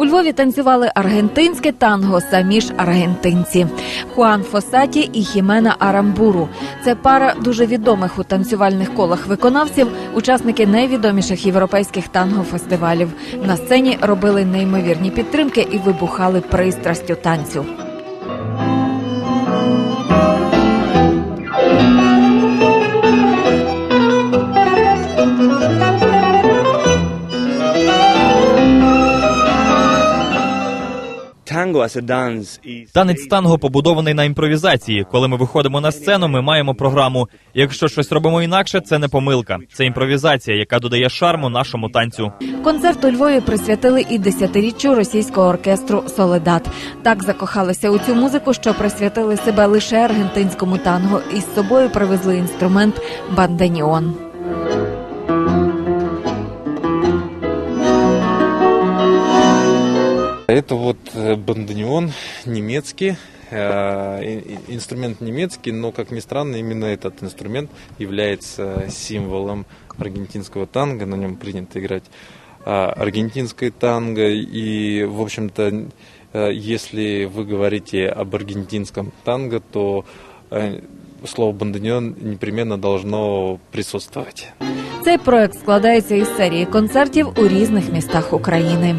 У Львові танцювали аргентинське танго, самі ж аргентинці Хуан Фосаті і Хімена Арамбуру. Це пара дуже відомих у танцювальних колах виконавців, учасники найвідоміших європейських танго-фестивалів. На сцені робили неймовірні підтримки і вибухали пристрастю танцю. Танець танго побудований на імпровізації. Коли ми виходимо на сцену, ми маємо програму. Якщо щось робимо інакше, це не помилка. Це імпровізація, яка додає шарму нашому танцю. Концерт у Львові присвятили і десятиріччю російського оркестру Соледат. Так закохалися у цю музику, що присвятили себе лише аргентинському танго, і з собою привезли інструмент банданіон. Это вот э, бандонеон немецкий, э, и- и- инструмент немецкий, но, как ни странно, именно этот инструмент является символом аргентинского танго, на нем принято играть а, аргентинское танго, и, в общем-то, э, если вы говорите об аргентинском танго, то э, слово бандонеон непременно должно присутствовать. Цей проект складається із серії концертів у різних містах України.